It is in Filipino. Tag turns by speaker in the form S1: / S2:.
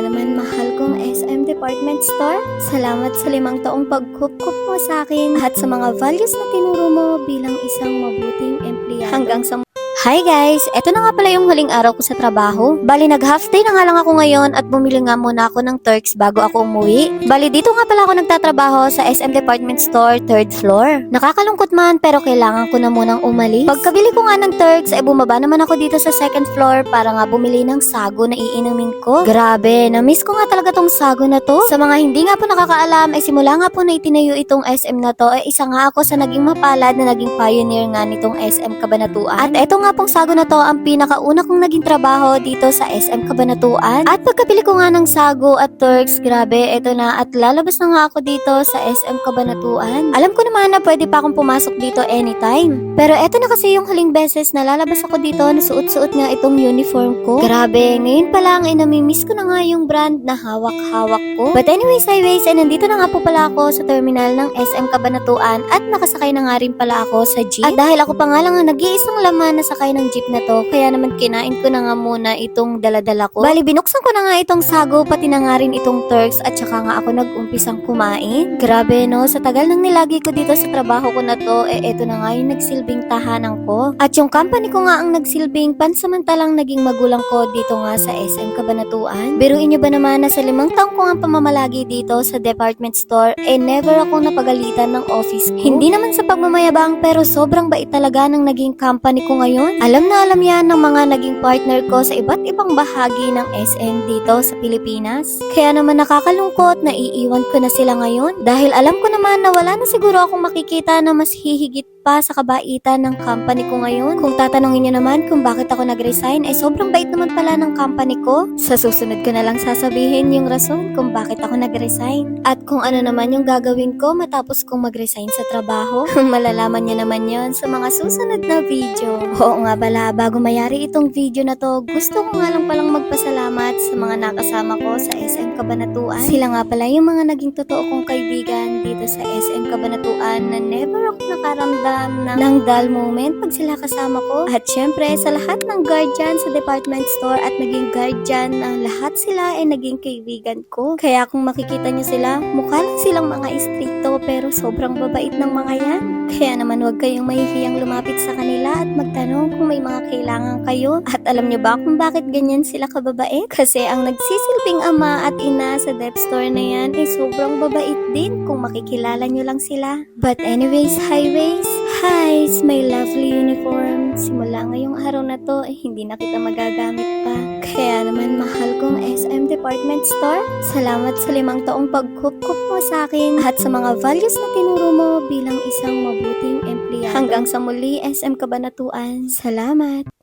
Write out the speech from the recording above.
S1: Naman mahal kong SM Department Store, salamat sa limang taong pagkup-kup mo sa akin at sa mga values na tinuro mo bilang isang mabuting empleyado. Hanggang sa Hi guys! Eto na nga pala yung huling araw ko sa trabaho. Bali nag half day na nga lang ako ngayon at bumili nga muna ako ng Turks bago ako umuwi. Bali dito nga pala ako nagtatrabaho sa SM Department Store 3rd floor. Nakakalungkot man pero kailangan ko na munang umalis. Pagkabili ko nga ng Turks ay bumaba naman ako dito sa second floor para nga bumili ng sago na iinumin ko. Grabe, na-miss ko nga talaga tong sago na to. Sa mga hindi nga po nakakaalam ay simula nga po na itinayo itong SM na to ay isa nga ako sa naging mapalad na naging pioneer nga nitong SM Kabanatuan. At eto nga pong sago na to ang pinakauna kong naging trabaho dito sa SM Kabanatuan. At pagkabili ko nga ng sago at Turks, grabe, eto na at lalabas na nga ako dito sa SM Kabanatuan. Alam ko naman na pwede pa akong pumasok dito anytime. Pero eto na kasi yung huling beses na lalabas ako dito na suot-suot nga itong uniform ko. Grabe, ngayon pa lang ay namimiss ko na nga yung brand na hawak-hawak ko. But anyways, highways, ay nandito na nga po pala ako sa terminal ng SM Kabanatuan at nakasakay na nga rin pala ako sa jeep. At dahil ako pa nga lang ang nag-iisang laman na sakay ng jeep na to, kaya naman kinain ko na nga muna itong daladala ko. Bali, binuksan ko na nga itong sago, pati na nga rin itong Turks at saka nga ako nag-umpisang kumain. Grabe no, sa tagal nang nilagi ko dito sa trabaho ko na to, eh eto na nga yung nagsilbing tahanan ko. At yung company ko nga ang nagsilbing pansamantalang naging magulang ko dito nga sa SM Kabanatuan. Biruin nyo ba naman na sa limang taong ko nga pamamalagi dito sa department store, eh never ako napagalitan ng office ko. Hindi naman sa pagmamayabang pero sobrang bait talaga ng naging company ko ngayon. Alam na alam yan ng mga naging partner ko sa iba't ibang bahagi ng SM dito sa Pilipinas. Kaya naman nakakalungkot na iiwan ko na sila ngayon dahil alam ko naman na wala na siguro akong makikita na mas hihigit pa sa kabaitan ng company ko ngayon. Kung tatanungin niyo naman kung bakit ako nag-resign, ay sobrang bait naman pala ng company ko. Sa susunod ko na lang sasabihin yung rason kung bakit ako nag-resign. At kung ano naman yung gagawin ko matapos kong mag-resign sa trabaho. Malalaman niyo naman yon sa mga susunod na video. Oo nga pala, bago mayari itong video na to, gusto ko nga lang palang magpasalamat sa mga nakasama ko sa SM Kabanatuan. Sila nga pala yung mga naging totoo kong kaibigan dito sa SM Kabanatuan na never ako nakaramdam ng, dull moment pag sila kasama ko. At syempre, sa lahat ng guardian sa department store at naging guardian ng lahat sila ay naging kaibigan ko. Kaya kung makikita niyo sila, mukha lang silang mga istrikto pero sobrang babait ng mga yan. Kaya naman huwag kayong mahihiyang lumapit sa kanila at magtanong kung may mga kailangan kayo. At alam niyo ba kung bakit ganyan sila kababait? Kasi ang nagsisilbing ama at ina sa dep store na yan ay sobrang babait din kung makikilala niyo lang sila. But anyways, highways, highs, my lovely uniform. Simula ngayong araw na to, eh, hindi na kita magagamit pa. Kaya naman mahal kong SM Department Store, salamat sa limang taong pagkup-kup mo sa akin at sa mga values na tinuro mo bilang isang mabuting empleyado. Hanggang sa muli, SM Kabanatuan. Salamat!